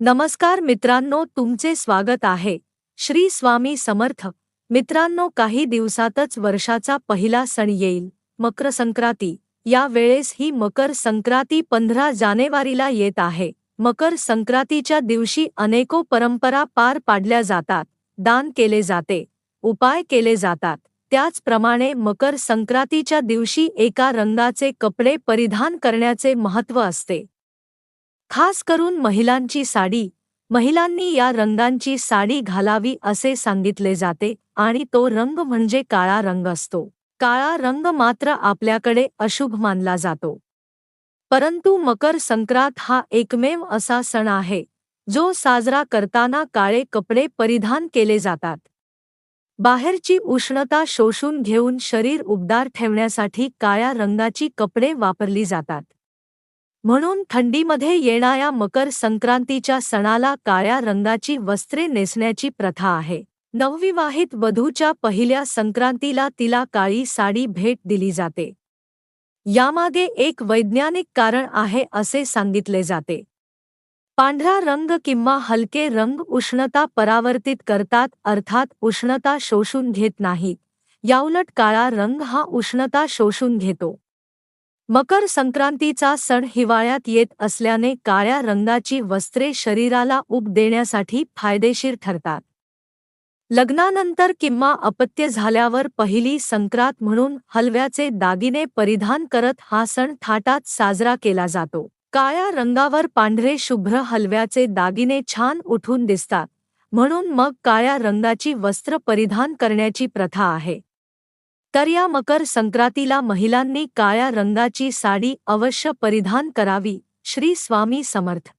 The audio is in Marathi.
नमस्कार मित्रांनो तुमचे स्वागत आहे. श्री स्वामी समर्थ. मित्रांनो काही दिवसातच वर्षाचा पहिला सण येईल. मकर संक्रांती. या वेळेस ही मकर संक्रांती पंधरा जानेवारीला येत आहे. मकर संक्रांतीच्या दिवशी अनेको परंपरा पार पाडल्या जातात. दान केले जाते. उपाय केले जातात. त्याचप्रमाणे मकर संक्रांतीच्या दिवशी एका रंगाचे कपडे परिधान करण्याचे महत्त्व असते. खास करून महिलांची साडी. महिलांनी या रंगांची साडी घालावी असे सांगितले जाते आणि तो रंग म्हणजे काळा रंग असतो. काळा रंग मात्र आपल्याकडे अशुभ मानला जातो. परंतु मकर संक्रांत हा एकमेव असा सण आहे जो साजरा करताना काळे कपडे परिधान केले जातात. बाहेरची उष्णता शोषून घेऊन शरीर उबदार ठेवण्यासाठी काळ्या रंगाची कपडे वापरली जातात. म्हणून थंडीमध्ये येणाऱ्या मकर संक्रांतीच्या सणाला काळ्या रंगाची वस्त्रे नेसण्याची प्रथा आहे. नवविवाहित वधूच्या पहिल्या संक्रांतीला तिला काळी साडी भेट दिली जाते. यामागे एक वैज्ञानिक कारण आहे असे सांगितले जाते. पांढरा रंग किंवा हलके रंग उष्णता परावर्तित करतात अर्थात उष्णता शोषून घेत नाहीत. याउलट काळा रंग हा उष्णता शोषून घेतो. मकर संक्रांतीचा सण हिवाळ्यात येत असल्याने काळ्या रंगाची वस्त्रे शरीराला उब देण्यासाठी फायदेशीर ठरतात. लग्नानंतर किंवा अपत्य झाल्यावर पहिली संक्रांत म्हणून हलव्याचे दागिने परिधान करत हा सण थाटात साजरा केला जातो. काळ्या रंगावर पांढरे शुभ्र हलव्याचे दागिने छान उठून दिसतात म्हणून मग काळ्या रंगाची वस्त्र परिधान करण्याची प्रथा आहे. तर या मकर संक्रांतीला महिलांनी काळ्या रंगाची साडी अवश्य परिधान करावी श्री स्वामी समर्थ.